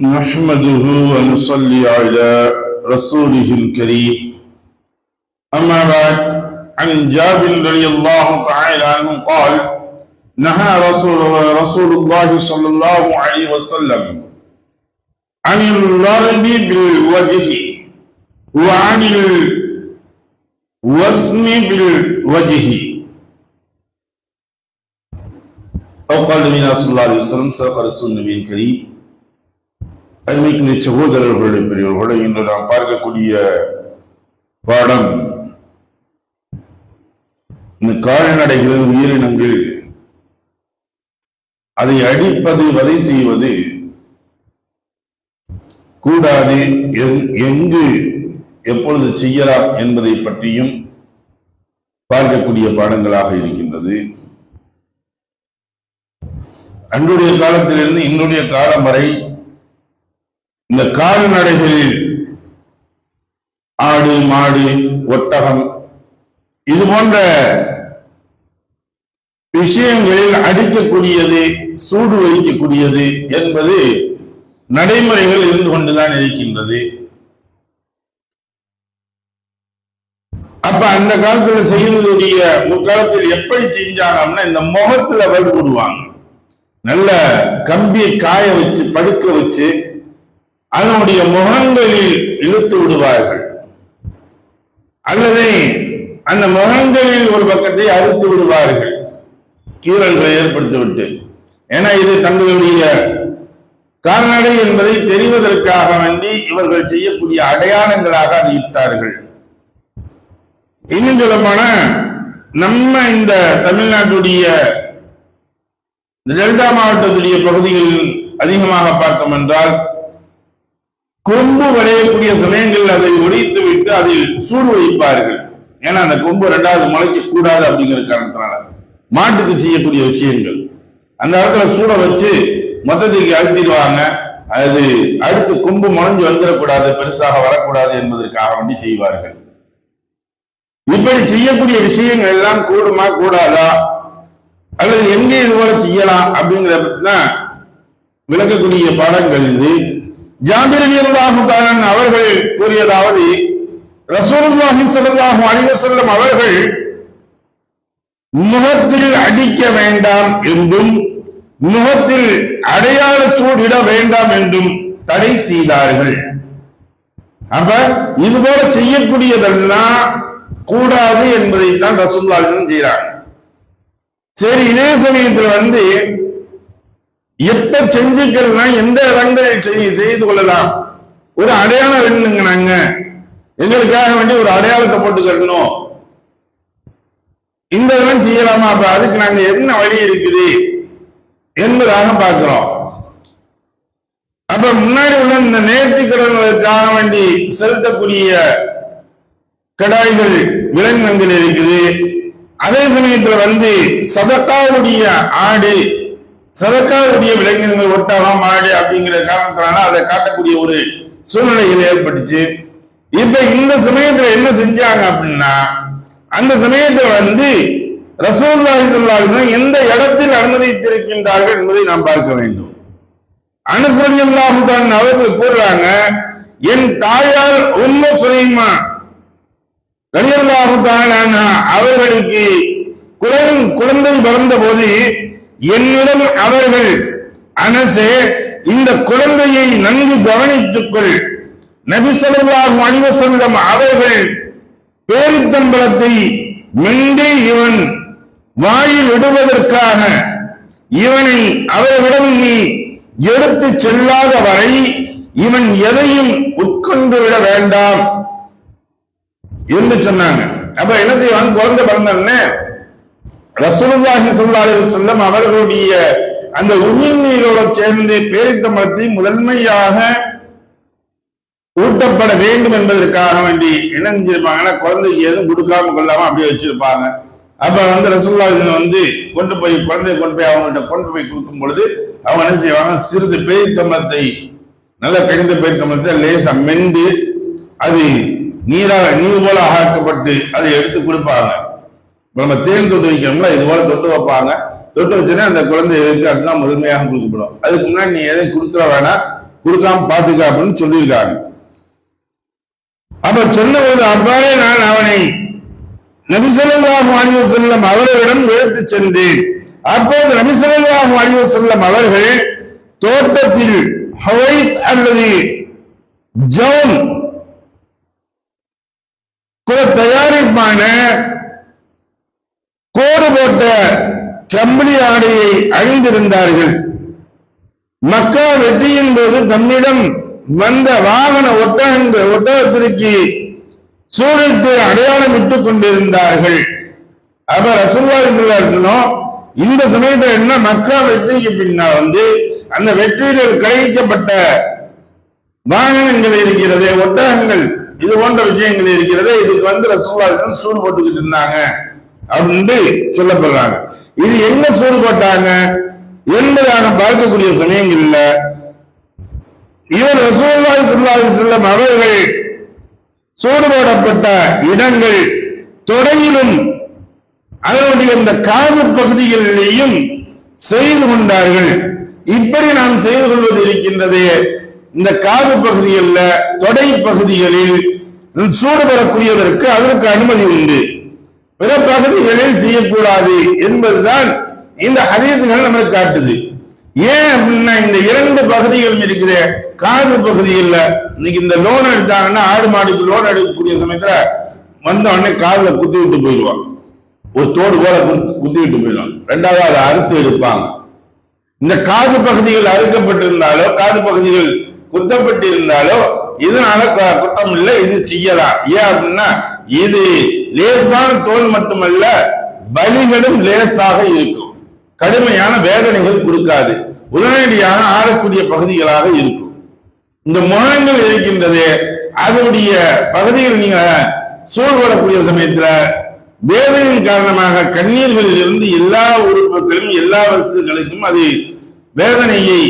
نحمده ونصلي على رسوله الكريم. أما بعد عن جابر رضي الله تعالى عنه قال نهى رسول رسول الله صلى الله عليه وسلم عن الضرب بالوجه وعن الوسم بالوجه. أو قال النبي صلى الله عليه وسلم سبق رسول النبي الكريم. அன்னைக்குரிய சகோதரர்களுடைய பெரியவர்களோட இன்று நாம் பார்க்கக்கூடிய பாடம் இந்த கால்நடைகள் உயிரினங்கள். அதை அடிப்பது வதை செய்வது கூடாது. எங்கு எப்பொழுது செய்யலாம் என்பதை பற்றியும் பார்க்கக்கூடிய பாடங்களாக இருக்கின்றது. அன்றைய காலத்திலிருந்து இன்றைய காலம் வரை இந்த கால்நடைகளில் ஆடு மாடு ஒட்டகம் இது போன்ற விஷயங்களில் அடிக்கக்கூடியது சூடு வைக்கக்கூடியது என்பது நடைமுறைகள் இருந்து கொண்டுதான் இருக்கின்றது. அப்ப அந்த காலத்துல செய்ததுடைய முற்காலத்தில் எப்படி செஞ்சாங்கன்னா இந்த முகத்துல வடு போடுவாங்க நல்ல கம்பியை காய வச்சு படுக்க வச்சு அதனுடைய முகங்களில் இழுத்து விடுவார்கள். அல்லது அந்த முகங்களில் ஒரு பக்கத்தை அறுத்து விடுவார்கள். கீறல்களை ஏற்படுத்திவிட்டு. ஏன்னா இது தங்களுடைய கால்நடை என்பதை தெரிவதற்காக வேண்டி இவர்கள் செய்யக்கூடிய அடையாளங்களாக அதை இட்டார்கள். இன்னும் சொல்லப்போனா நம்ம இந்த தமிழ்நாட்டுடைய டெல்டா மாவட்டத்துடைய பகுதிகளில் அதிகமாக பார்த்தோம் என்றால் கொம்பு விளையக்கூடிய சமயங்கள் அதை உடைத்து விட்டு அதில் சூடு வைப்பார்கள். ஏன்னா அந்த கொம்பு ரெண்டாவது முளைக்க கூடாது அப்படிங்கிற காரணத்தினால. மாட்டுக்கு செய்யக்கூடிய விஷயங்கள். அந்த இடத்துல சூட வச்சு மொத்தத்துக்கு அழுத்திடுவாங்க. அது அடுத்து கொம்பு முளைஞ்சு வந்துடக்கூடாது பெருசாக வரக்கூடாது என்பதற்காக வேண்டி செய்வார்கள். இப்படி செய்யக்கூடிய விஷயங்கள் எல்லாம் கூடுமா கூடாதா? அல்லது எங்கே இது போல செய்யலாம் அப்படிங்கிறத பற்றி தான் விளக்கக்கூடிய பாடங்கள் இது. ஜாபிர் அவர்கள் கூறியதாவது ரசூலுல்லாஹி ஸல்லல்லாஹு அலைஹி வஸல்லம் அவர்கள் முகத்தில் அடிக்க வேண்டாம் என்றும் முகத்தில் அடையாள சூடிட வேண்டாம் என்றும் தடை செய்தார்கள். அப்ப இது போல செய்யக்கூடியதெல்லாம் கூடாது என்பதைத்தான் ரசூல்லாவிடம் செய்யறாங்க சரி இதே சமயத்துல வந்து எப்ப செஞ்சுக்கிறதுனா எந்த இடங்களில் செய்து செய்து கொள்ளலாம். ஒரு அடையாளம் வேணுங்க நாங்க எங்களுக்காக வேண்டி ஒரு அடையாளத்தை போட்டுக்கணும் இந்த இதெல்லாம் செய்யலாமா? அப்ப அதுக்கு நாங்க என்ன வழி இருக்குது என்பதாக பார்க்கிறோம். அப்ப முன்னாடி உள்ள இந்த நேர்த்தி கடன்களுக்காக வேண்டி செலுத்தக்கூடிய கடாய்கள் விலங்கினங்கள் இருக்குது. அதே சமயத்துல வந்து சதக்காவுடைய ஆடு சதக்காவுடைய விலங்கினங்கள் ஒட்டகம் மாடு அப்படிங்கிற காரணத்தினால அதை காட்டக்கூடிய ஒரு சூழ்நிலைகள் ஏற்பட்டுச்சு. இப்ப இந்த சமயத்துல என்ன செஞ்சாங்க அப்படின்னா அந்த சமயத்துல வந்து ரசூலுல்லாஹி ஸல்லல்லாஹு எந்த இடத்தில் அனுமதித்திருக்கின்றார்கள் என்பதை நாம் பார்க்க வேண்டும். அனுசரி தான் அவர்கள் கூறுறாங்க என் தாயார் உம்ம சுலைமா ரலியல்லாஹு தஆலா அவர்களுக்கு குழந்தை பிறந்த போது என்னிடம் அவர்கள் அனசே இந்த குழந்தையை நன்கு கவனித்துக்கொள் கொள். நபி அவர்கள் பேரித்தம்பளத்தை மென்றே இவன் வாயில் விடுவதற்காக இவனை அவர்களிடம் நீ எடுத்து செல்லாத வரை இவன் எதையும் உட்கொண்டு விட வேண்டாம் என்று சொன்னாங்க. அப்ப என்ன செய்வான் குழந்தை பிறந்தோடனே ரசூலுல்லாஹி ஸல்லல்லாஹு செல்லம் அவர்களுடைய அந்த உமிழ்நீரோட சேர்ந்து பேரித்த மரத்தை முதன்மையாக ஊட்டப்பட வேண்டும் என்பதற்காக வேண்டி என்ன செஞ்சிருப்பாங்கன்னா குழந்தைக்கு எதுவும் கொடுக்காம கொள்ளாம அப்படியே வச்சிருப்பாங்க. அப்ப வந்து ரசூலுல்லாஹி வந்து கொண்டு போய் குழந்தைய கொண்டு போய் அவங்கள்ட்ட கொண்டு போய் கொடுக்கும் பொழுது அவங்க என்ன செய்வாங்க? சிறிது பேரித்தம்பளத்தை நல்ல கடிந்த பேரித்தம்பளத்தை லேசா மெண்டு அது நீரா நீர் போல ஆக்கப்பட்டு அதை எடுத்து கொடுப்பாங்க. நம்ம தேன் தொட்டு வைக்கிறோம்ல இது போல தொட்டு வைப்பாங்க. தொட்டு வச்சுன்னா அந்த குழந்தைகளுக்கு அதுதான் முதன்மையாக கொடுக்கப்படும். அதுக்கு முன்னாடி நீ எதையும் கொடுத்துட வேணாம். கொடுக்காம பாத்துக்க அப்படின்னு சொல்லியிருக்காங்க. அப்ப சொன்னபோது அவ்வாறே நான் அவனை நபிசல்லாஹு அலைஹி வஸல்லம் அவர்களிடம் எடுத்து சென்றேன். அப்போது நபிசல்லாஹு அலைஹி வஸல்லம் அவர்கள் தோட்டத்தில் ஹவைத் அல்லது ஜவுன் குல தயாரிப்பான கோடு போட்ட கம்பளி ஆடையை அணிந்திருந்தார்கள். மக்கா வெற்றியின் போது தம்மிடம் வந்த வாகன ஒட்டகங்கள் ஒட்டகத்திற்கு சூழித்து அடையாளம் இட்டுக் கொண்டிருந்தார்கள். அப்ப ரசூல்லா இருக்கணும் இந்த சமயத்துல என்ன? மக்கா வெற்றிக்கு பின்னா வந்து அந்த வெற்றியில் கழிக்கப்பட்ட வாகனங்கள் இருக்கிறது ஒட்டகங்கள் இது போன்ற விஷயங்கள் இருக்கிறது. இதுக்கு வந்து ரசூல்லா சூடு போட்டுக்கிட்டு இருந்தாங்க. அப்படின்ட்டு சொல்லப்படுறாங்க. இது என்ன சூடுபட்டாங்க? என்பதாக பார்க்கக்கூடிய சமயங்கள்ல இவர் ரசூலுல்லாஹி ஸல்லல்லாஹு அலைஹி அவர்கள் சூடுபடப்பட்ட இடங்கள் தொடையிலும் அதனுடைய இந்த காது பகுதிகளிலேயும் செய்து கொண்டார்கள். இப்படி நாம் செய்து கொள்வது இருக்கின்றது இந்த காது பகுதிகளில் தொடை பகுதிகளில் சூடு பெறக்கூடியதற்கு அதற்கு அனுமதி உண்டு. பிற பகுதிகளில் செய்யக்கூடாது என்பதுதான் இந்த ஹதீதுகள் நம்மளுக்கு காட்டுது. ஏன் அப்படின்னா இந்த இரண்டு பகுதிகளும் இருக்குது. காது பகுதியில் இன்னைக்கு இந்த லோன் எடுத்தாங்கன்னா ஆடு மாடுக்கு லோன் எடுக்கக்கூடிய சமயத்துல வந்த உடனே காதுல குத்தி விட்டு போயிடுவாங்க ஒரு தோடு போல குத்தி- விட்டு போயிடுவாங்க ரெண்டாவது அதை அறுத்து எடுப்பாங்க இந்த காது பகுதிகள் அறுக்கப்பட்டிருந்தாலோ காது பகுதிகள் குத்தப்பட்டிருந்தாலோ இதனால குற்றம் இல்லை இது செய்யலாம். ஏன் அப்படின்னா இது லேசான தோல் மட்டுமல்ல வலிகளும் லேசாக இருக்கும். கடுமையான வேதனைகள் கொடுக்காது. உடனடியாக ஆறக்கூடிய பகுதிகளாக இருக்கும். இந்த முகங்கள் இருக்கின்றது அதனுடைய பகுதிகள் நீங்க சூழ்வரக்கூடிய சமயத்துல வேதனையின் காரணமாக கண்ணீர்களில் இருந்து எல்லா உறுப்புகளும் எல்லா வசுகளுக்கும் அது வேதனையை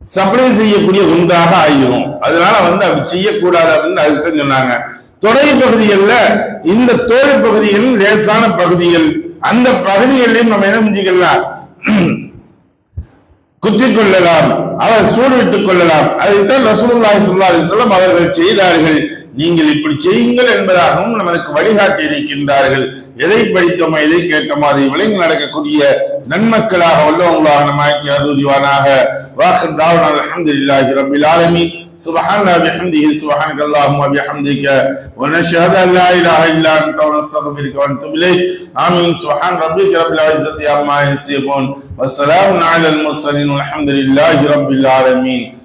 சப்ளை செய்யக்கூடிய குண்டாக ஆகிரும் அதனால வந்து அப்படி செய்யக்கூடாது அப்படின்னு அதுதான் சொன்னாங்க. தொடை பகுதிகளில் இந்த தோல் பகுதியில் லேசான பகுதிகள் அந்த பகுதிகளிலும் நம்ம என்ன செஞ்சுக்கலாம்? குத்திக் கொள்ளலாம். அவர் சூடுவிட்டுக் கொள்ளலாம். அதைத்தான் ரசூலுல்லாஹி ஸல்லல்லாஹு அலைஹி வஸல்லம் அவர்கள் செய்தார்கள். நீங்கள் இப்படி செய்யுங்கள் என்பதாகவும் நமக்கு வழிகாட்டி இருக்கின்றார்கள். எதை படித்தோமோ எதை கேட்டோமோ அதை விளங்கி நடக்கக்கூடிய நன்மக்களாக வல்லவங்களாக நம்ம ஆக்கி அருள்வானாக வாஹர் தாவன் அல்ஹம்துலில்லாஹி ரபில் ஆலமி سبحان الله بحمده سبحانك اللهم وبحمدك ونشهد أن لا إله إلا أنت ونستغفرك ونتوب إليك. آمين. سبحان ربك رب العزة عما يصفون والسلام على المرسلين والحمد لله رب العالمين.